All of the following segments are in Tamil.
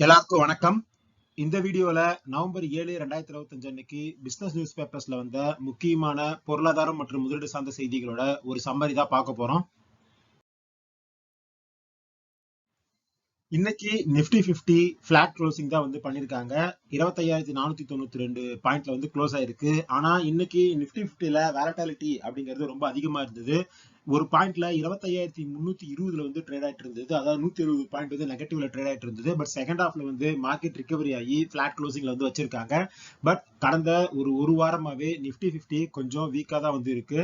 எல்லாருக்கும் வணக்கம். இந்த வீடியோல நவம்பர் ஏழு ரெண்டாயிரத்தி இருபத்தஞ்சு அன்னைக்கு பிசினஸ் நியூஸ் பேப்பர்ஸ்ல வந்த முக்கியமான பொருளாதாரம் மற்றும் முதலீடு சார்ந்த செய்திகளோட ஒரு சம்மரி தான் பார்க்க போறோம். இன்னைக்கு நிப்டி பிப்டி பிளாட் க்ளோசிங் தான் வந்து பண்ணிருக்காங்க. இருபத்தையாயிரத்தி நானூத்தி தொண்ணூத்தி ரெண்டு பாயிண்ட்ல வந்து க்ளோஸ் ஆயிருக்கு. ஆனா இன்னைக்கு நிப்டி பிப்டில வேலட்டாலிட்டி அப்படிங்கிறது ரொம்ப அதிகமா இருந்தது. ஒரு பாயிண்ட்ல இருபத்தையாயிரத்தி முன்னூத்தி இருபதுல வந்து ட்ரேட் ஆயிட்டு இருந்தது. அதாவது நூத்தி எழுபது பாயிண்ட் வந்து நெகட்டிவ்ல ட்ரேட் ஆயிட்டு இருந்தது. பட் செகண்ட் ஹாஃப்ல வந்து மார்க்கெட் ரிகவரி ஆகி பிளாட் க்ளோசிங்ல வந்து வச்சிருக்காங்க. பட் கடந்த ஒரு ஒரு வாரமாவே நிப்டி பிப்டி கொஞ்சம் வீக்கா தான் வந்து இருக்கு.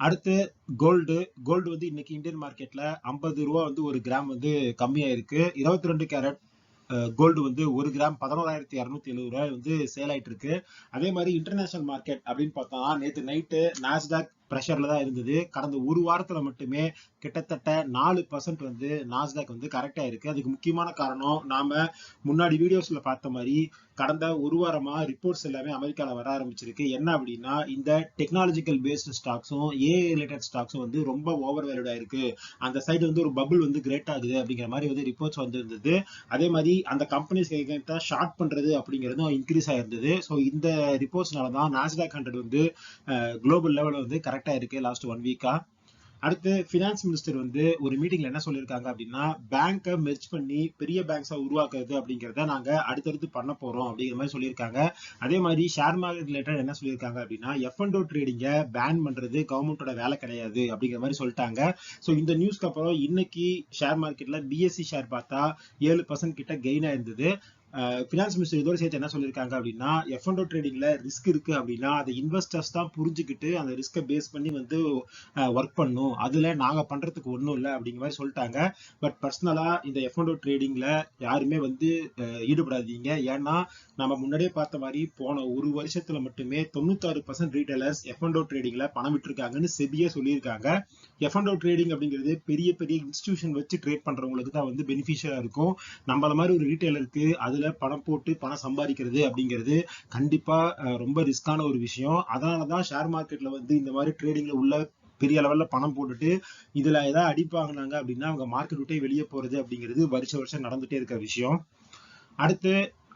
அடுத்து கோல்டு கோல்டு வந்து இன்னைக்கு இந்தியன் மார்க்கெட்ல ஐம்பது ரூபா வந்து ஒரு கிராம் வந்து கம்மியா இருக்கு இருபத்தி ரெண்டு கேரட் கோல்டு வந்து ஒரு கிராம் பதினோராயிரத்தி இரநூத்தி எழுபது ரூபாய் வந்து சேல் ஆயிட்டு இருக்கு. அதே மாதிரி இன்டர்நேஷனல் மார்க்கெட் அப்படின்னு பார்த்தோம்னா நேற்று நைட்டு நாஸ்டாக் ப்ரெஷர்ல தான் இருந்தது. கடந்த ஒரு வாரத்துல மட்டுமே கிட்டத்தட்ட நாலு பர்சன்ட் வந்து நாஸ்டாக் வந்து கரெக்டா இருக்கு அதுக்கு முக்கியமான காரணம் நாம முன்னாடி வீடியோஸ்ல பார்த்த மாதிரி கடந்த ஒரு வாரமா ரிப்போர்ட்ஸ் எல்லாமே அமெரிக்கால வர ஆரம்பிச்சிருக்கு. என்ன அப்படின்னா இந்த டெக்னாலஜிக்கல் பேஸ்டு ஸ்டாக்ஸும் ஏ ரிலேட்டட் ஸ்டாக்ஸும் வந்து ரொம்ப ஓவர் வேல்யூடா இருக்கு அந்த சைடு வந்து ஒரு பபுள் வந்து கிரேட் ஆகுது அப்படிங்கிற மாதிரி வந்து ரிப்போர்ட்ஸ் வந்து இருந்தது அதே மாதிரி அந்த கம்பெனிஸ் ஷார்ட் பண்றது அப்படிங்கிறதும் இன்க்ரீஸ் ஆயிருந்தது. ஸோ இந்த ரிப்போர்ட்ஸ்னால தான் நாஸ்டாக் ஹண்ட்ரட் வந்து குளோபல் லெவலில் வந்து கரெக்டா இருக்கு லாஸ்ட் ஒன் வீக்கா அடுத்து பினான்ஸ் மினிஸ்டர் வந்து ஒரு மீட்டிங்ல என்ன சொல்லியிருக்காங்க அப்படின்னா பேங்கை மெர்ச் பண்ணி பெரிய பேங்க்ஸா உருவாக்குறது அப்படிங்கிறத நாங்க அடுத்தடுத்து பண்ண போறோம் அப்படிங்கிற மாதிரி சொல்லியிருக்காங்க. அதே மாதிரி ஷேர் மார்க்கெட் ரிலேட்டட் என்ன சொல்லியிருக்காங்க அப்படின்னா எஃப் அண்ட் ட்ரேடிங்கை பேன் பண்றது கவர்மெண்டோட வேலை கிடையாது அப்படிங்கிற மாதிரி சொல்லிட்டாங்க. ஸோ இந்த நியூஸ்க்கு அப்புறம் இன்னைக்கு ஷேர் மார்க்கெட்ல பிஎஸ்சி ஷேர் பார்த்தா ஏழு பர்சன்ட் கிட்ட கெயின் ஆயிருந்தது. ஃபினான்ஸ் மினிஸ்டர் இதோட சேர்த்து என்ன சொல்லியிருக்காங்க அப்படின்னா எஃப் அண்ட் ட்ரேடிங்ல ரிஸ்க் இருக்கு அப்படின்னா அதை இன்வெஸ்டர்ஸ் தான் புரிஞ்சுக்கிட்டு அந்த ரிஸ்கை பேஸ் பண்ணி வந்து ஒர்க் பண்ணும். அதுல நாங்க பண்றதுக்கு ஒன்றும் இல்லை அப்படிங்கிற மாதிரி சொல்லிட்டாங்க. பட் பர்சனலா இந்த எஃப் அண்ட் ட்ரேடிங்ல யாருமே வந்து ஈடுபடாதீங்க. ஏன்னா நம்ம முன்னாடியே பார்த்த மாதிரி போன ஒரு வருஷத்துல மட்டுமே தொண்ணூத்தாறு பர்சன்ட் ரீட்டைலர்ஸ் எஃப் அண்ட் ட்ரேடிங்ல பணம் விட்டுருக்காங்கன்னு செபியே சொல்லியிருக்காங்க. எஃப் அண்ட் ட்ரேடிங் அப்படிங்கிறது பெரிய பெரிய இன்ஸ்டிடியூஷன் வச்சு ட்ரேட் பண்றவங்களுக்கு தான் வந்து பெனிஃபிஷியலா இருக்கும். நம்மள மாதிரி ஒரு ரீட்டைலருக்கு அதில் பணம் போட்டு பணம் சம்பாதிக்கிறது அப்படிங்கிறது கண்டிப்பா ரொம்ப ரிஸ்கான ஒரு விஷயம். அதனாலதான் ஷேர் மார்க்கெட்ல வந்து இந்த மாதிரி ட்ரேடிங்ல உள்ள பெரிய லெவல்ல பணம் போட்டுட்டு இதுல ஏதாவது அடிப்பாங்கனாங்க அப்படின்னா அவங்க மார்க்கெட் விட்டே வெளியே போறது அப்படிங்கிறது வருஷ வருஷம் நடந்துட்டே இருக்க விஷயம். அடுத்து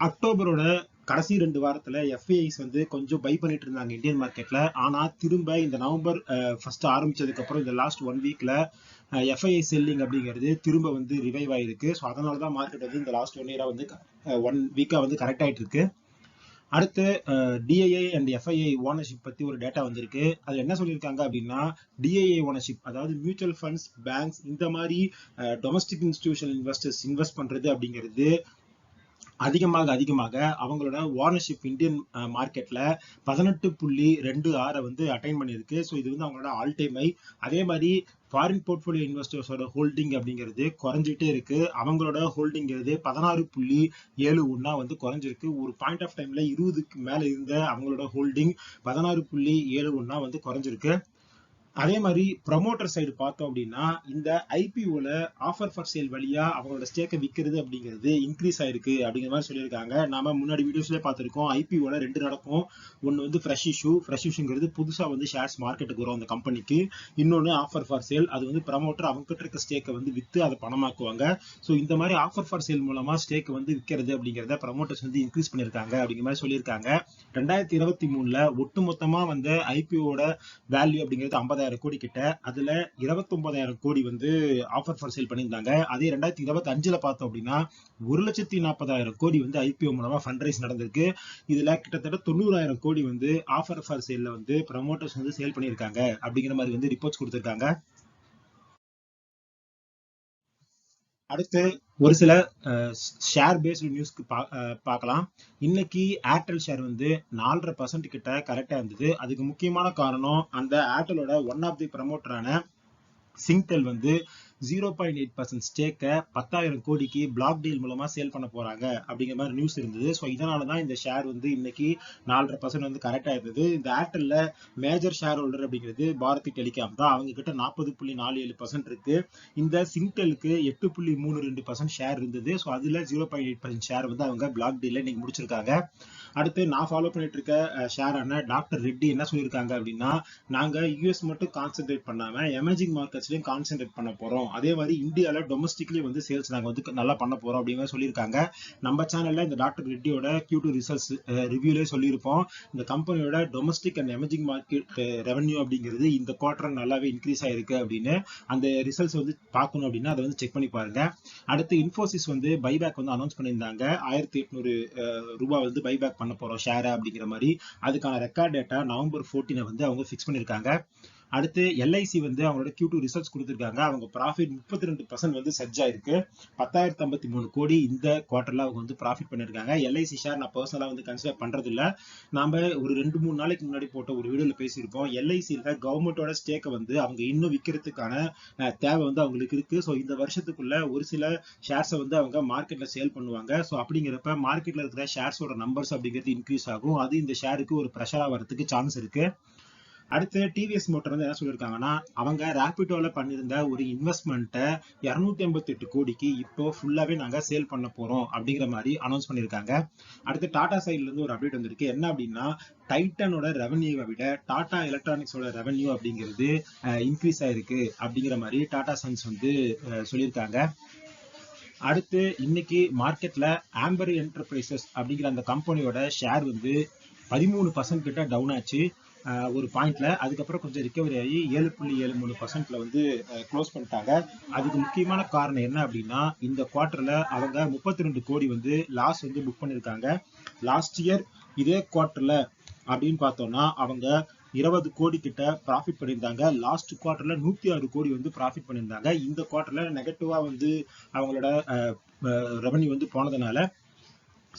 அக்டோபரோட கடைசி ரெண்டு வாரத்துல எஃப்ஐஸ் வந்து கொஞ்சம் பை பண்ணிட்டு இருந்தாங்க இந்தியன் மார்க்கெட்ல ஆனா திரும்ப இந்த நவம்பர் ஃபர்ஸ்ட் ஆரம்பிச்சதுக்கப்புறம் இந்த லாஸ்ட் ஒன் வீக்ல எஃப்ஐஐ செல்லிங் அப்படிங்கிறது திரும்ப வந்து ரிவைவ் ஆயிருக்கு. ஸோ அதனால தான் மார்க்கெட் வந்து இந்த லாஸ்ட் ஒன் இயராக வந்து ஒன் வீக்கா வந்து கரெக்ட் ஆயிட்டு இருக்கு அடுத்து டிஐஏ அண்ட் எஃப்ஐஐ ஓனர்ஷிப் பத்தி ஒரு டேட்டா வந்திருக்கு. அதுல என்ன சொல்லியிருக்காங்க அப்படின்னா டிஐஏ ஓனர்ஷிப் அதாவது மியூச்சுவல் ஃபண்ட்ஸ் பேங்க்ஸ் இந்த மாதிரி டொமஸ்டிக் இன்ஸ்டிடியூஷனல் இன்வெஸ்டர்ஸ் இன்வெஸ்ட் பண்றது அப்படிங்கிறது அதிகமாக அதிகமாக அவங்களோட ஓனர்ஷிப் இந்தியன் மார்க்கெட்ல பதினெட்டு புள்ளி ரெண்டு ஆறை வந்து அட்டைன் பண்ணியிருக்கு. ஸோ இது வந்து அவங்களோட ஆல் டைம் ஐ அதே மாதிரி ஃபாரின் போர்ட்ஃபோலியோ இன்வெஸ்டர்ஸோட ஹோல்டிங் அப்படிங்கிறது குறைஞ்சிட்டே இருக்கு. அவங்களோட ஹோல்டிங்கிறது பதினாறு புள்ளி ஏழு ஒன்னா வந்து குறைஞ்சிருக்கு. ஒரு பாயிண்ட் ஆஃப் டைம்ல இருபதுக்கு மேல இருந்த அவங்களோட ஹோல்டிங் பதினாறு புள்ளி ஏழு ஒன்னா வந்து குறைஞ்சிருக்கு. அதே மாதிரி ப்ரமோட்டர் சைடு பார்த்தோம் அப்படின்னா இந்த ஐபிஓல ஆஃபர் ஃபார் சேல் வழியா அவங்களோட ஸ்டேக்கை விற்கிறது அப்படிங்கிறது இன்க்ரீஸ் ஆயிருக்கு அப்படிங்கிற மாதிரி சொல்லியிருக்காங்க. நாம முன்னாடி வீடியோஸ்ல பார்த்துருக்கோம் ஐபிஓல ரெண்டு நடக்கும். ஒன்று வந்து ஃப்ரெஷ் இஷ்யூ ஃப்ரெஷ் இஷ்யூங்கிறது புதுசாக வந்து ஷேர்ஸ் மார்க்கெட்டுக்கு வரும் அந்த கம்பெனிக்கு இன்னொன்று ஆஃபர் ஃபார் சேல் அது வந்து ப்ரமோட்டர் அவங்க கிட்ட இருக்க ஸ்டேக்கை வந்து விற்று அதை பணமாக்குவாங்க. ஸோ இந்த மாதிரி ஆஃபர் ஃபார் சேல் மூலமா ஸ்டேக் வந்து விற்கிறது அப்படிங்கிறத ப்ரமோட்டர்ஸ் வந்து இன்க்ரீஸ் பண்ணியிருக்காங்க அப்படிங்கிற மாதிரி சொல்லியிருக்காங்க. ரெண்டாயிரத்தி இருபத்தி மூணுல ஒட்டுமொத்தமா வந்து ஐபிஓட வேல்யூ அப்படிங்கிறது ஐம்பதாயிரம் கோடி கிட்ட அதுல இருபத்தொன்பதாயிரம் கோடி வந்து ஆஃபர் ஃபார் சேல் பண்ணியிருந்தாங்க. அதே ரெண்டாயிரத்தி இருபத்தி அஞ்சுல பார்த்தோம் அப்படின்னா ஒரு லட்சத்தி நாற்பதாயிரம் கோடி வந்து ஐபிஓ மூலமா ஃபண்ட் ரைஸ் நடந்திருக்கு. இதுல கிட்டத்தட்ட தொண்ணூறாயிரம் கோடி வந்து ஆஃபர் ஃபார் சேல்ல வந்து ப்ரமோட்டர்ஸ் வந்து சேல் பண்ணியிருக்காங்க அப்படிங்கிற மாதிரி வந்து ரிப்போர்ட்ஸ் கொடுத்திருக்காங்க. அடுத்து ஒரு சில ஷேர் பேஸ்டு நியூஸ்க்கு பார்க்கலாம். இன்னைக்கு ஏர்டெல் ஷேர் வந்து நாலரை பர்சன்ட் கிட்ட கரெக்டா இருந்தது. அதுக்கு முக்கியமான காரணம் அந்த ஏர்டெலோட ஒன் ஆஃப் தி ப்ரமோட்டரான சிங்டெல் வந்து ஜீரோ பாயிண்ட் எயிட் பர்சன்ட் ஸ்டேக்கை பத்தாயிரம் கோடிக்கு பிளாக் டீல் மூலமா சேல் பண்ண போறாங்க அப்படிங்கிற மாதிரி நியூஸ் இருந்தது. ஸோ இதனால தான் இந்த ஷேர் வந்து இன்னைக்கு நாலரை பர்சன்ட் வந்து கரெக்டாக இருந்தது இந்த ஏர்டெல்ல மேஜர் ஷேர் ஹோல்டர் அப்படிங்கிறது பாரதி டெலிகாம் தான். அவங்க கிட்ட நாற்பது புள்ளி நாலு ஏழு பர்சன்ட் இருக்கு. இந்த சிங்டெலுக்கு எட்டு புள்ளி மூணு ரெண்டு பர்சன்ட் ஷேர் இருந்தது. ஸோ அதுல zero point eight percent share வந்து அவங்க பிளாக் டீல்ல இன்னைக்கு முடிச்சிருக்காங்க. அடுத்து நான் ஃபாலோ பண்ணிட்டு இருக்க ஷேரான டாக்டர் ரெட்டி என்ன சொல்லியிருக்காங்க அப்படின்னா நாங்க யூஎஸ் மட்டும் கான்சென்ட்ரேட் பண்ணாம எமர்ஜிங் மார்க்கெட்ஸ்லயும் கான்சென்ட்ரேட் பண்ண போறோம். போறோம். அதே மாதிரி இந்தியால டொமஸ்டிக்லி வந்து சேல்ஸ் நாங்க வந்து நல்லா பண்ண போறோம் அப்படிங்கிற சொல்லியிருக்காங்க. நம்ம சேனல்ல இந்த டாக்டர் ரெட்டியோட கியூ டூ ரிசல்ட்ஸ் ரிவ்யூலே சொல்லியிருப்போம். இந்த கம்பெனியோட domestic and emerging market revenue அப்படிங்கிறது இந்த குவார்டர் நல்லாவே இன்க்ரீஸ் ஆயிருக்கு அப்படின்னு அந்த ரிசல்ட்ஸ் வந்து பார்க்கணும் அப்படின்னா அதை வந்து செக் பண்ணி பாருங்க. அடுத்து இன்ஃபோசிஸ் வந்து பைபேக் வந்து அனௌன்ஸ் பண்ணியிருந்தாங்க. ஆயிரத்தி எட்நூறு ரூபாய் வந்து பைபேக் பண்ண போறோம் ஷேர் அப்படிங்கிற மாதிரி. அதுக்கான ரெக்கார்ட் டேட்டா நவம்பர் ஃபோர்டீனை வந்து அவங்க ஃபிக்ஸ் பண்ணியிருக்காங்க. அடுத்து எல்ஐசி வந்து அவங்களோட கியூ டூ ரிசல்ட்ஸ் கொடுத்துருக்காங்க. அவங்க ப்ராஃபிட் முப்பத்தி ரெண்டு பர்சன்ட் வந்து சர்ஜ் ஆயிருக்கு. பத்தாயிரத்தி ஐம்பத்தி மூணு கோடி இந்த குவார்டர்ல அவங்க வந்து ப்ராஃபிட் பண்ணிருக்காங்க. எல்ஐசி ஷேர் நான் பர்சனலா வந்து கன்சிடர் பண்றது இல்ல நாம ஒரு ரெண்டு மூணு நாளைக்கு முன்னாடி போட்ட ஒரு வீடியோல பேசியிருப்போம். எல்ஐசியில கவர்மெண்டோட ஸ்டேக்கை வந்து அவங்க இன்னும் விற்கிறதுக்கான தேவை வந்து அவங்களுக்கு இருக்கு. ஸோ இந்த வருஷத்துக்குள்ள ஒரு சில ஷேர்ஸை வந்து அவங்க மார்க்கெட்ல சேல் பண்ணுவாங்க. ஸோ அப்படிங்கிறப்ப மார்க்கெட்ல இருக்கிற ஷேர்ஸோட நம்பர்ஸ் அப்படிங்கிறது இன்க்ரீஸ் ஆகும். அது இந்த ஷேருக்கு ஒரு ப்ரெஷரா வரதுக்கு சான்ஸ் இருக்கு. அடுத்து டிவிஎஸ் மோட்டர் வந்து என்ன சொல்லியிருக்காங்கன்னா அவங்க ரேபிடோவில் பண்ணியிருந்த ஒரு இன்வெஸ்ட்மெண்ட்டை இரநூத்தி ஐம்பத்தி எட்டு கோடிக்கு இப்போ ஃபுல்லாவே நாங்க சேல் பண்ண போறோம் அப்படிங்கிற மாதிரி அனௌன்ஸ் பண்ணியிருக்காங்க. அடுத்து டாடா சைட்ல இருந்து ஒரு அப்டேட் வந்திருக்கு. என்ன அப்படின்னா டைட்டனோட ரெவன்யூவை விட டாடா எலக்ட்ரானிக்ஸோட ரெவன்யூ அப்படிங்கிறது இன்க்ரீஸ் ஆயிருக்கு அப்படிங்கிற மாதிரி டாடா சன்ஸ் வந்து சொல்லியிருக்காங்க. அடுத்து இன்னைக்கு மார்க்கெட்ல ஆம்பர் என்டர்பிரைசஸ் அப்படிங்கிற அந்த கம்பெனியோட ஷேர் வந்து பதிமூணு பர்சன்ட் கிட்ட டவுன் ஆச்சு. ஒரு பாயிண்ட்ல அதுக்கப்புறம் கொஞ்சம் ரிகவரி ஆகி ஏழு புள்ளி ஏழு மூணு பர்சன்ட்ல வந்து க்ளோஸ் பண்ணிட்டாங்க. அதுக்கு முக்கியமான காரணம் என்ன அப்படின்னா இந்த குவார்டர்ல அவங்க முப்பத்தி ரெண்டு கோடி வந்து லாஸ் வந்து புக் பண்ணிருக்காங்க. லாஸ்ட் இயர் இதே குவார்டர்ல அப்படின்னு பார்த்தோம்னா அவங்க இருபது கோடி கிட்ட ப்ராஃபிட் பண்ணியிருந்தாங்க. லாஸ்ட் குவார்டர்ல நூத்தி ஆறு கோடி வந்து ப்ராஃபிட் பண்ணியிருந்தாங்க. இந்த குவார்டர்ல நெகட்டிவா வந்து அவங்களோட ரெவன்யூ வந்து போனதுனால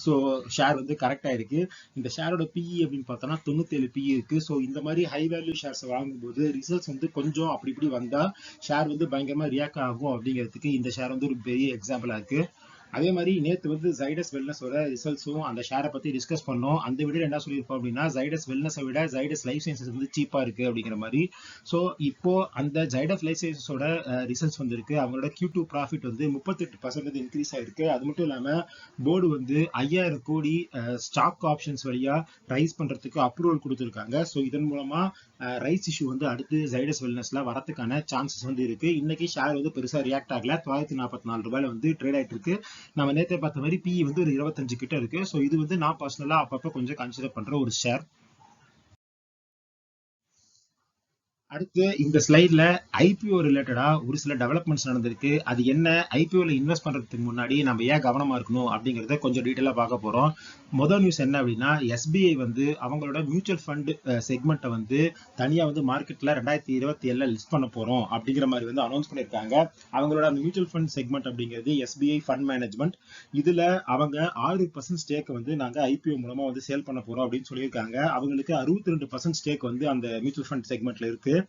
ஸோ ஷேர் வந்து கரெக்டாக இருக்கு. இந்த ஷேரோட பிஇ அப்படின்னு பார்த்தோம்னா தொண்ணூத்தேழு பிஇ இருக்கு. ஸோ இந்த மாதிரி ஹை வேல்யூ ஷேர்ஸ் வாங்கும்போது ரிசல்ட்ஸ் வந்து கொஞ்சம் அப்படி இப்படி வந்தா ஷேர் வந்து பயங்கரமா ரியாக்ட் ஆகும் அப்படிங்கிறதுக்கு இந்த ஷேர் வந்து ஒரு பெரிய எக்ஸாம்பிளாக இருக்கு. அதே மாதிரி நேற்று வந்து ஜைடஸ் வெல்னஸோட ரிசல்ட்ஸும் அந்த ஷேரை பத்தி டிஸ்கஸ் பண்ணோம். அந்த வீடியோ என்ன சொல்லியிருப்போம் அப்படின்னா ஜைடஸ் வெல்னஸை விட ஜைடஸ் லைஃப் சயின்சஸ் வந்து சீப்பா இருக்கு அப்படிங்கிற மாதிரி. ஸோ இப்போ அந்த ஜைடஸ் லைஃப் சயின்சஸோட ரிசல்ட்ஸ் வந்திருக்கு. அவங்களோட கியூ டூ ப்ராஃபிட் வந்து முப்பத்தெட்டு பர்சன்டேஜ் இன்க்ரீஸ் ஆயிருக்கு. அது மட்டும் இல்லாம போர்டு வந்து ஐயாயிரம் கோடி ஸ்டாக் ஆப்ஷன்ஸ் வழியா ரைஸ் பண்றதுக்கு அப்ரூவல் கொடுத்துருக்காங்க. ஸோ இதன் மூலமா ரைஸ் இஷ்யூ வந்து அடுத்து ஜைடஸ் வெல்னஸ்ல வரத்துக்கான சான்சஸ் வந்து இருக்கு. இன்னைக்கு ஷேர் வந்து பெருசா ரியாக்ட் ஆகல. தொள்ளாயிரத்தி நாற்பத்தி நாலு ரூபாயில வந்து ட்ரேட் ஆயிட்டு இருக்கு. நம்ம நேற்று பார்த்த மாதிரி பிஇ வந்து ஒரு இருபத்தஞ்சு கிட்ட இருக்கு. ஸோ இது வந்து நான் பர்சனலாக அப்பப்போ கொஞ்சம் கன்சிடர் பண்ற ஒரு ஷேர் அடுத்து இந்த ஸ்லைட்ல ஐபிஓ ரிலேட்டடா ஒரு சில டெவலப்மெண்ட்ஸ் நடந்திருக்கு. அது என்ன? ஐபிஓல இன்வெஸ்ட் பண்றதுக்கு முன்னாடி நம்ம ஏன் கவனமா இருக்கணும் அப்படிங்கறத கொஞ்சம் டீட்டெயிலா பார்க்க போறோம். மொதல் நியூஸ் என்ன அப்படின்னா எஸ்பிஐ வந்து அவங்களோட மியூச்சுவல் ஃபண்ட் செக்மெண்ட்டை வந்து தனியா வந்து மார்க்கெட்ல ரெண்டாயிரத்தி இருபத்தி ஏழுல லிஸ்ட் பண்ண போறோம் அப்படிங்கிற மாதிரி வந்து அனௌன்ஸ் பண்ணிருக்காங்க அவங்களோட அந்த மியூச்சுவல் ஃபண்ட் செக்மெண்ட் அப்படிங்கிறது எஸ்பிஐ ஃபண்ட் மேனேஜ்மெண்ட் இதுல அவங்க ஆறு பர்சன்ட் ஸ்டேக் வந்து நாங்க ஐபிஓ மூலமா வந்து சேல் பண்ண போறோம் அப்படின்னு சொல்லியிருக்காங்க. அவங்களுக்கு அறுபத்தி ரெண்டு பர்சன்ட் ஸ்டேக் வந்து அந்த மியூச்சுவல் ஃபண்ட் செக்மெண்ட்ல இருக்கு.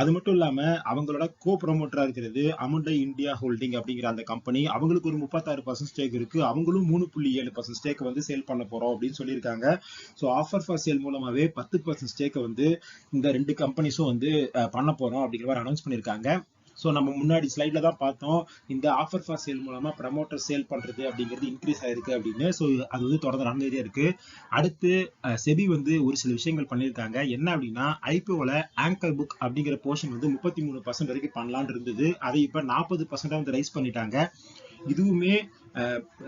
அது மட்டும் இல்லாம அவங்களோட கோ ப்ரொமோட்டரா இருக்கிறது அமுண்டை இந்தியா ஹோல்டிங் அப்படிங்கிற அந்த கம்பெனி அவங்களுக்கு ஒரு முப்பத்தாறு பர்சன்ட் ஸ்டேக் இருக்கு. அவங்களும் மூணு புள்ளி ஏழு பர்சன்ட் ஸ்டேக் வந்து சேல் பண்ண போறோம் அப்படின்னு சொல்லியிருக்காங்க. ஸோ ஆஃபர் ஃபார் சேல் மூலமாவே பத்து பர்சன்ட் ஸ்டேக்கை வந்து இந்த ரெண்டு கம்பெனிஸும் வந்து பண்ண போறோம் அப்படிங்கிற மாதிரி அனௌன்ஸ் பண்ணியிருக்காங்க. ஸோ நம்ம முன்னாடி ஸ்லைடில் தான் பார்த்தோம் இந்த ஆஃபர் ஃபார் சேல் மூலமாக ப்ரமோட்டர் சேல் பண்ணுறது அப்படிங்கிறது இன்க்ரீஸ் ஆயிருக்கு அப்படின்னு. ஸோ அது வந்து தொடர்ந்து நடந்துகிட்டே இருக்கு. அடுத்து செபி வந்து ஒரு சில விஷயங்கள் பண்ணியிருக்காங்க. என்ன அப்படின்னா ஐபிஓவில் ஆங்கர் புக் அப்படிங்கிற போர்ஷன் வந்து முப்பத்தி மூணு பர்சன்ட் வரைக்கும் பண்ணலான் இருந்தது. அதை இப்போ நாற்பது பர்சன்டாக வந்து ரைஸ் பண்ணிட்டாங்க. இதுவுமே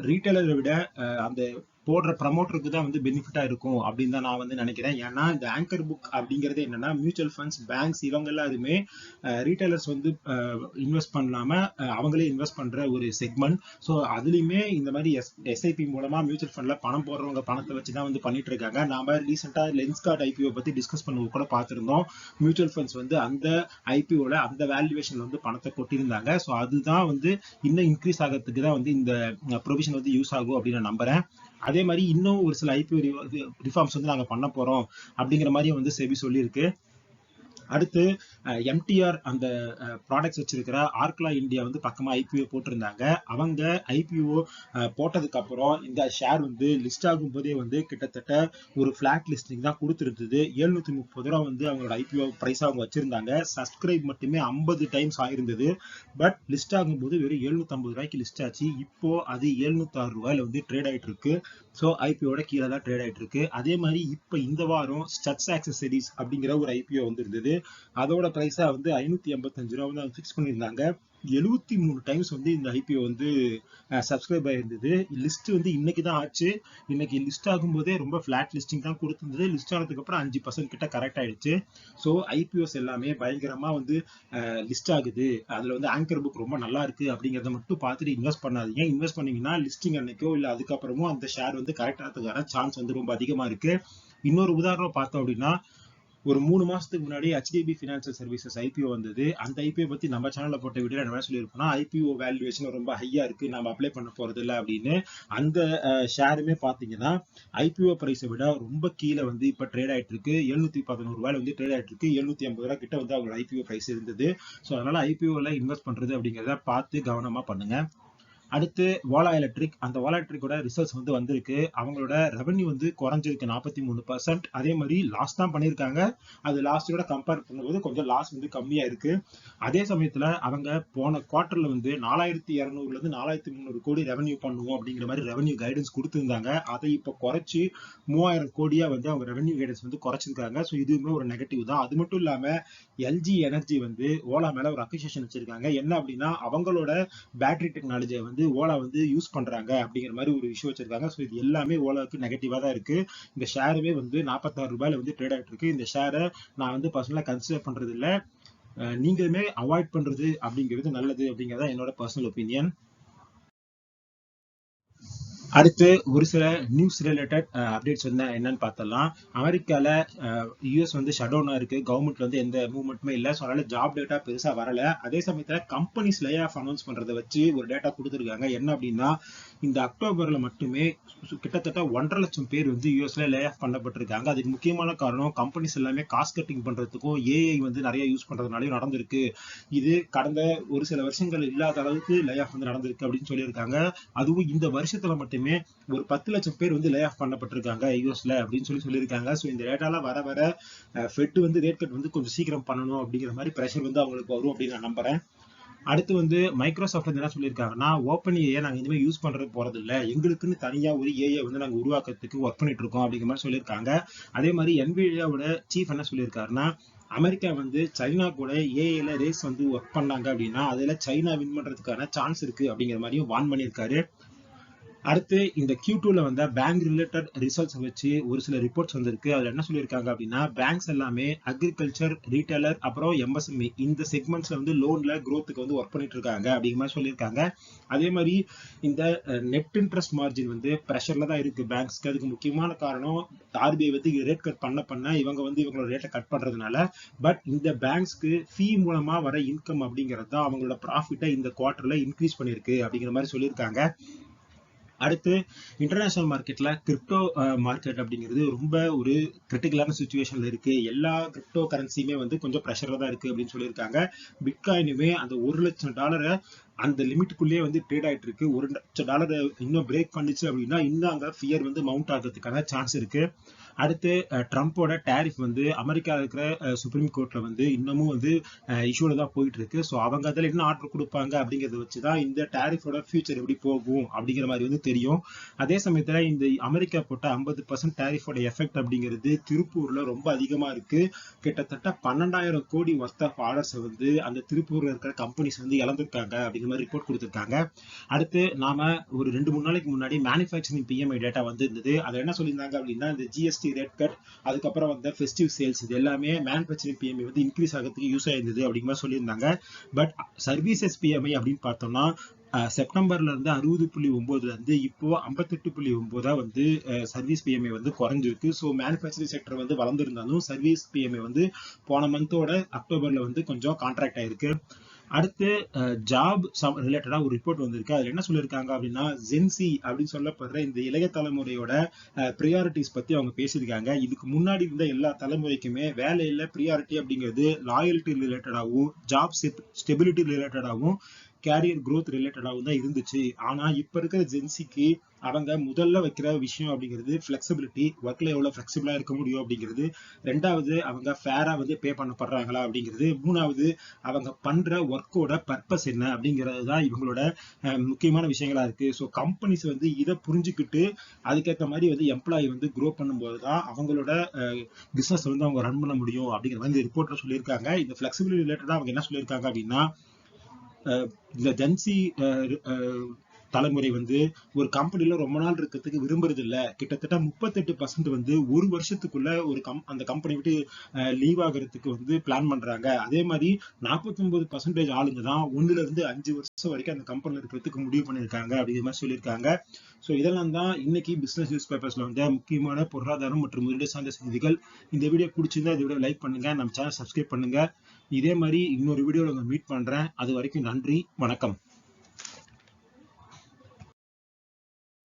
ரீட்டைலரை விட அந்த போடுற ப்ரமோட்டருக்கு தான் வந்து பெனிஃபிட்டா இருக்கும் அப்படின்னு தான் நான் வந்து நினைக்கிறேன். ஏன்னா இந்த ஆங்கர் புக் அப்படிங்கிறது என்னன்னா மியூச்சுவல் ஃபண்ட்ஸ் பேங்க்ஸ் இவங்க எல்லாருமே ரீட்டைலர்ஸ் வந்து இன்வெஸ்ட் பண்ணாம அவங்களே இன்வெஸ்ட் பண்ற ஒரு செக்மெண்ட் ஸோ அதுலயுமே இந்த மாதிரி எஸ் எஸ்ஐபி மூலமா மியூச்சுவல் ஃபண்ட்ல பணம் போடுறவங்க பணத்தை வச்சு தான் வந்து பண்ணிட்டு இருக்காங்க. நாம ரீசெண்டா லென்ஸ் கார்டு ஐபிஓ பத்தி டிஸ்கஸ் பண்ண கூட பார்த்திருந்தோம். மியூச்சுவல் ஃபண்ட்ஸ் வந்து அந்த ஐபிஓல அந்த வேல்யூவேஷன்ல வந்து பணத்தை கொட்டியிருந்தாங்க ஸோ அதுதான் வந்து இன்னும் இன்க்ரீஸ் ஆகிறதுக்கு தான் வந்து இந்த ப்ரொவிஷன் வந்து யூஸ் ஆகும் அப்படின்னு நான் நம்புறேன். அதே மாதிரி இன்னும் ஒரு சில ஐபிஓ ரிஃபார்ம்ஸ் வந்து நாங்கள் பண்ண போகிறோம் அப்படிங்கிற மாதிரி வந்து செபி சொல்லியிருக்கு. அடுத்து எம்டிஆர் அந்த ப்ராடக்ட்ஸ் வச்சிருக்கிற ஆர்க்லா இந்தியா வந்து பக்கமா ஐபிஓ போட்டிருந்தாங்க. அவங்க ஐபிஓ போட்டதுக்கு அப்புறம் இந்த ஷேர் வந்து லிஸ்ட் ஆகும் போதே வந்து கிட்டத்தட்ட ஒரு பிளாட் லிஸ்டிங் தான் கொடுத்துருந்தது. எழுநூத்தி முப்பது ரூபா வந்து அவங்களோட ஐபிஓ பிரைஸ் அவங்க வச்சிருந்தாங்க. சப்ஸ்கிரைப் மட்டுமே ஐம்பது டைம்ஸ் ஆயிருந்தது. பட் லிஸ்ட் ஆகும்போது வெறும் எழுநூத்தி ஐம்பது ரூபாய்க்கு லிஸ்ட் ஆச்சு. இப்போ அது எழுநூத்தி ஆறு ரூபாயில வந்து ட்ரேட் ஆயிட்டு இருக்கு ஸோ ஐபிஓட கீழே தான் ட்ரேட் ஆயிட்டு இருக்கு அதே மாதிரி இப்போ இந்த வாரம் ஸ்டட்ஸ் ஆக்சசரிஸ் அப்படிங்கிற ஒரு ஐபிஓ வந்து இருந்தது அதோட பிரைஸா வந்து ஐநூத்தி எண்பத்தஞ்சு ரூபா வந்து ஃபிக்ஸ் பண்ணியிருந்தாங்க. எழுபத்தி மூணு டைம்ஸ் வந்து இந்த ஐபிஓ வந்து சப்ஸ்கிரைப் ஆயிருந்தது. லிஸ்ட் வந்து இன்னைக்கு தான் ஆச்சு. இன்னைக்கு லிஸ்ட் ஆகும்போதே ரொம்ப ஃபிளாட் லிஸ்டிங் தான் கொடுத்துருந்தது. லிஸ்ட் ஆனதுக்கு அப்புறம் அஞ்சு பர்சன்ட் கிட்ட கரெக்ட் ஆயிடுச்சு. ஸோ ஐபிஓஸ் எல்லாமே பயங்கரமா வந்து லிஸ்ட் ஆகுது. அதுல வந்து ஆங்கர் புக் ரொம்ப நல்லா இருக்கு அப்படிங்கறத மட்டும் பார்த்துட்டு இன்வெஸ்ட் பண்ணாதீங்க. இன்வெஸ்ட் பண்ணீங்கன்னா லிஸ்டிங் அன்னைக்கோ இல்ல அதுக்கப்புறமும் அந்த ஷேர் வந்து கரெக்ட் ஆகிறதுக்கான சான்ஸ் வந்து ரொம்ப அதிகமா இருக்கு. இன்னொரு உதாரணம் பார்த்தோம் அப்படின்னா ஒரு மூணு மாசத்துக்கு முன்னாடி ஹெச்டிபி ஃபினான்சியல் சர்வீசஸ் ஐபிஓ வந்தது. அந்த ஐபிஓ பத்தி நம்ம சேனல்ல போட்ட வீடியோ என்ன சொல்லியிருப்போம்னா ஐபிஓ வேல்யூவேஷன் ரொம்ப ஹையா இருக்கு நம்ம அப்ளை பண்ண போறது இல்லை அப்படின்னு. அந்த ஷேருமே பாத்தீங்கன்னா ஐபிஓ பிரைஸை விட ரொம்ப கீழே வந்து இப்ப ட்ரேட் ஆயிட்டு இருக்கு. எழுநூத்தி பதினோரு ரூபாய் வந்து ட்ரேட் ஆயிட்டு இருக்கு. எழுநூத்தி ஐம்பது ரூபாய் கிட்ட வந்து அவங்களோட ஐபிஓ பிரைஸ் இருந்தது. ஸோ அதனால ஐபிஓல இன்வெஸ்ட் பண்றது அப்படிங்கிறத பார்த்து கவனமா பண்ணுங்க. அடுத்து ஓலா எலக்ட்ரிக் அந்த ஓலா எலக்ட்ரிக்கோட ரிசல்ட்ஸ் வந்து வந்திருக்கு. அவங்களோட ரெவன்யூ வந்து குறைஞ்சிருக்கு நாற்பத்தி மூணு பர்சன்ட் அதே மாதிரி லாஸ் தான் பண்ணியிருக்காங்க. அது லாஸ்டோட கம்பேர் பண்ணும்போது கொஞ்சம் லாஸ் வந்து கம்மியாக இருக்கு. அதே சமயத்தில் அவங்க போன குவார்ட்டரில் வந்து நாலாயிரத்தி இரநூறுலேருந்து நாலாயிரத்தி முந்நூறு கோடி ரெவன்யூ பண்ணுவோம் அப்படிங்கிற மாதிரி ரெவன்யூ கைடன்ஸ் கொடுத்துருந்தாங்க. அதை இப்போ குறைச்சி மூவாயிரம் கோடியாக வந்து அவங்க ரெவன்யூ கைடன்ஸ் வந்து குறைச்சிருக்காங்க. ஸோ இதுவுமே ஒரு நெகட்டிவ் தான். அது மட்டும் இல்லாமல் எல்ஜி எனர்ஜி வந்து ஓலா மேலே ஒரு அக்ரிசியேஷன் வச்சிருக்காங்க. என்ன அப்படின்னா அவங்களோட பேட்டரி டெக்னாலஜியை வந்து ஓலா வந்து யூஸ் பண்றாங்க அப்படிங்கிற மாதிரி ஒரு விஷயம் வச்சிருக்காங்க. ஸோ இது எல்லாமே ஓலாவுக்கு நெகட்டிவா தான் இருக்கு. இந்த ஷேருமே வந்து நாற்பத்தாறு ரூபாயில வந்து ட்ரேட் ஆகிட்டு இருக்கு. இந்த ஷேரை நான் வந்து பர்சனலா கன்சிடர் பண்றது இல்ல நீங்களுமே அவாய்ட் பண்றது அப்படிங்கிறது நல்லது அப்படிங்கறத என்னோட பர்சனல் ஒப்பீனியன் அடுத்து ஒரு சில நியூஸ் ரிலேட்டட் அப்டேட்ஸ் வந்து என்னன்னு பார்த்தலாம். அமெரிக்கால யூஎஸ் வந்து ஷட் இருக்கு. கவர்மெண்ட்ல வந்து எந்த மூவ்மெண்ட்டுமே இல்லை. ஸோ அதனால ஜாப் டேட்டா பெருசா வரல. அதே சமயத்துல கம்பெனிஸ் லே ஆஃப் அனௌன்ஸ் பண்றதை வச்சு ஒரு டேட்டா கொடுத்துருக்காங்க. என்ன அப்படின்னா இந்த அக்டோபர்ல மட்டுமே கிட்டத்தட்ட ஒன்றரை லட்சம் பேர் வந்து யூஎஸ்ல லே ஆஃப் பண்ணப்பட்டிருக்காங்க. அதுக்கு முக்கியமான காரணம் கம்பெனிஸ் எல்லாமே காஸ்ட் கட்டிங் பண்றதுக்கும் ஏஐ வந்து நிறைய யூஸ் பண்றதுனாலையும் நடந்திருக்கு. இது கடந்த ஒரு சில வருஷங்கள் இல்லாத அளவுக்கு லே ஆஃப் வந்து நடந்திருக்கு அப்படின்னு சொல்லியிருக்காங்க. அதுவும் இந்த வருஷத்துல மட்டுமே ஒரு பத்து லட்சம் பேர் வந்து லே ஆஃப் பண்ணப்பட்டிருக்காங்க யூஎஸ்ல அப்படின்னு சொல்லி சொல்லியிருக்காங்க. ஸோ இந்த ரேட்டால வர வர ஃபெட் வந்து ரேட் கட் வந்து கொஞ்சம் சீக்கிரம் பண்ணணும் அப்படிங்கிற மாதிரி ப்ரெஷர் வந்து அவங்களுக்கு வரும் அப்படின்னு நான் நம்புறேன். அடுத்து வந்து மைக்ரோசாஃப்ட் வந்து என்ன சொல்லியிருக்காங்கன்னா ஓப்பன் ஏஐ நாங்க இனிமேல் யூஸ் பண்ணுறது போறது இல்ல எங்களுக்குன்னு தனியா ஒரு ஏஐ வந்து நாங்க உருவாக்குறதுக்கு ஒர்க் பண்ணிட்டு இருக்கோம் அப்படிங்கிற மாதிரி சொல்லியிருக்காங்க. அதே மாதிரி என்விடியாவோட சீஃப் என்ன சொல்லியிருக்காருன்னா அமெரிக்கா வந்து சைனா கூட ஏஐல ரேஸ் வந்து ஒர்க் பண்ணாங்க அப்படின்னா அதுல சைனா வின் பண்றதுக்கான சான்ஸ் இருக்கு அப்படிங்கிற மாதிரியும் வான் பண்ணியிருக்காரு. அடுத்து இந்த கியூ டூல வந்த பேங்க் ரிலேட்டட் ரிசல்ட்ஸ் வச்சு ஒரு சில ரிப்போர்ட்ஸ் வந்திருக்கு. அதுல என்ன சொல்லியிருக்காங்க அப்படின்னா பேங்க்ஸ் எல்லாமே அக்ரிகல்ச்சர் ரீட்டைலர் அப்புறம் எம்எஸ்எம்இ இந்த செக்மெண்ட்ஸ்ல வந்து லோன்ல க்ரோத்துக்கு வந்து ஒர்க் பண்ணிட்டு இருக்காங்க அப்படிங்கிற மாதிரி சொல்லியிருக்காங்க. அதே மாதிரி இந்த நெட் இன்ட்ரெஸ்ட் மார்ஜின் வந்து ப்ரெஷர்ல தான் இருக்கு பேங்க்ஸ்க்கு அதுக்கு முக்கியமான காரணம் ஆர்பிஐ வந்து ரேட் கட் பண்ண பண்ண இவங்க வந்து இவங்களோட ரேட்டை கட் பண்றதுனால. பட் இந்த பேங்க்ஸ்க்கு ஃபீ மூலமா வர இன்கம் அப்படிங்கிறது தான் அவங்களோட ப்ராஃபிட்டை இந்த குவார்டர்ல இன்க்ரீஸ் பண்ணிருக்கு அப்படிங்கிற மாதிரி சொல்லியிருக்காங்க. அடுத்து இன்டர்நேஷனல் மார்க்கெட்ல கிரிப்டோ மார்க்கெட் அப்படிங்கிறது ரொம்ப ஒரு கிரிட்டிக்கலான சுச்சுவேஷன்ல இருக்கு. எல்லா கிரிப்டோ கரன்சியுமே வந்து கொஞ்சம் ப்ரெஷர்ல தான் இருக்கு அப்படின்னு சொல்லியிருக்காங்க. பிட்காயினுமே அந்த ஒரு லட்சம் டாலரை அந்த லிமிட்டுக்குள்ளேயே வந்து ட்ரேட் ஆயிட்டு இருக்கு ஒரு லட்சம் டாலரை இன்னும் பிரேக் பண்ணிச்சு அப்படின்னா இன்னும் அங்க ஃபியர் வந்து மவுண்ட் ஆகிறதுக்கான சான்ஸ் இருக்கு. அடுத்து ட்ரம்ப்போட டேரிஃப் வந்து அமெரிக்கா இருக்கிற சுப்ரீம் கோர்ட்ல வந்து இன்னமும் வந்து இஷ்யூல தான் போயிட்டு இருக்கு ஸோ அவங்க அதில் என்ன ஆர்டர் கொடுப்பாங்க அப்படிங்கறத வச்சு தான் இந்த டேரிஃபோட ஃபியூச்சர் எப்படி போகும் அப்படிங்கிற மாதிரி வந்து தெரியும். அதே சமயத்துல இந்த அமெரிக்கா போட்ட ஐம்பது பர்சன்ட் டேரிஃபோட எஃபெக்ட் அப்படிங்கிறது திருப்பூர்ல ரொம்ப அதிகமா இருக்கு. கிட்டத்தட்ட பன்னெண்டாயிரம் கோடி ஒர்த் ஆஃப் ஆர்டர்ஸ் வந்து அந்த திருப்பூர்ல இருக்கிற கம்பெனிஸ் வந்து இழந்திருக்காங்க அப்படிங்கிற மாதிரி ரிப்போர்ட் கொடுத்துருக்காங்க. அடுத்து நாம ஒரு ரெண்டு மூணு நாளைக்கு முன்னாடி மேனுஃபேக்சரிங் பிஎம்ஐ டேட்டா வந்து இருந்தது அதை என்ன சொல்லியிருந்தாங்க அப்படின்னா இந்த ஜிஎஸ்டி ரேட் கட் அதுக்கப்புறம் வந்த ஃபெஸ்டிவ் சேல்ஸ் இது எல்லாமே மேனுஃபேக்சரிங் பிஎம்ஐ வந்து இன்க்ரீஸ் ஆகிறதுக்கு யூஸ் ஆயிருந்தது அப்படிங்கிற மாதிரி சொல்லியிருந்தாங்க. பட் சர்வீசஸ் பிஎம்ஐ அப்படின்னு பார்த்தோம்னா அஹ், செப்டம்பர்ல இருந்து அறுபது புள்ளி ஒன்பதுல இருந்து இப்போ ஐம்பத்தெட்டு புள்ளி ஒன்பதா வந்து சர்வீஸ் பிஎம்ஐ வந்து குறைஞ்சிருக்கு. ஸோ மேனுஃபேக்சரிங் செக்டர் வந்து வளர்ந்துருந்தாலும் சர்வீஸ் பிஎம்ஐ வந்து போன மந்தோட அக்டோபர்ல வந்து கொஞ்சம் கான்ட்ராக்ட் ஆயிருக்கு. அடுத்து ஜாப் ரிலேட்டடா ஒரு ரிப்போர்ட் வந்திருக்கு. அதுல என்ன சொல்லியிருக்காங்க அப்படின்னா ஜென்சி அப்படின்னு சொல்லப்படுற இந்த இளைய தலைமுறையோட ப்ரியாரிட்டிஸ் பத்தி அவங்க பேசியிருக்காங்க. இதுக்கு முன்னாடி இருந்த எல்லா தலைமுறைக்குமே வேலையில ப்ரியாரிட்டி அப்படிங்கிறது லாயல்ட்டி ரிலேட்டடாகவும் ஜாப் ஸ்டெபிலிட்டி ரிலேட்டடாகவும் கேரியர் குரோத் ரிலேட்டடாகவும் தான் இருந்துச்சு. ஆனா இப்போ இருக்கிற ஜென்சிக்கு அவங்க முதல்ல வைக்கிற விஷயம் அப்படிங்கிறது ஃபிளெக்சிபிலிட்டி ஒர்க்கில் எவ்வளவு ஃப்ளெக்சிபிளாக இருக்க முடியும் அப்படிங்கிறது. ரெண்டாவது அவங்க ஃபேரா வந்து பே பண்ணப்படுறாங்களா அப்படிங்கிறது. மூணாவது அவங்க பண்ற ஒர்க்கோட பர்பஸ் என்ன அப்படிங்கிறது தான் இவங்களோட அஹ், முக்கியமான விஷயங்களா இருக்கு. ஸோ கம்பெனிஸ் வந்து இதை புரிஞ்சுக்கிட்டு அதுக்கேற்ற மாதிரி வந்து எம்ப்ளாயி வந்து க்ரோ பண்ணும்போது தான் அவங்களோட பிஸ்னஸ் வந்து அவங்க ரன் பண்ண முடியும் அப்படிங்கிற மாதிரி இந்த ரிப்போர்ட்ல சொல்லியிருக்காங்க. இந்த ஃப்ளெக்சிபிலிட்டி ரிலேட்டடாக அவங்க என்ன சொல்லியிருக்காங்க அப்படின்னா இந்த ஜென்சி தலைமுறை வந்து ஒரு கம்பெனில ரொம்ப நாள் இருக்கிறதுக்கு விரும்புறது இல்ல கிட்டத்தட்ட முப்பத்தெட்டு பர்சன்ட் வந்து ஒரு வருஷத்துக்குள்ள ஒரு கம் அந்த கம்பெனி விட்டு லீவ் ஆகுறதுக்கு வந்து பிளான் பண்றாங்க. அதே மாதிரி 49% பர்சன்டேஜ் ஆளுங்க தான் ஒண்ணுல இருந்து அஞ்சு வருஷம் வரைக்கும் அந்த கம்பெனில இருக்கிறதுக்கு முடிவு பண்ணிருக்காங்க அப்படிங்கிற மாதிரி சொல்லியிருக்காங்க. ஸோ இதெல்லாம் தான் இன்னைக்கு பிசினஸ் நியூஸ் பேப்பர்ஸ்ல வந்து முக்கியமான பொருளாதாரம் மற்றும் முதலீடு சார்ந்த செய்திகள். இந்த வீடியோ பிடிச்சிருந்தா இந்த வீடியோ லைக் பண்ணுங்க. நம்ம சேனல் சப்ஸ்கிரைப் பண்ணுங்க. இதே மாதிரி இன்னொரு வீடியோவில் உங்க மீட் பண்றேன். அது வரைக்கும் நன்றி வணக்கம்.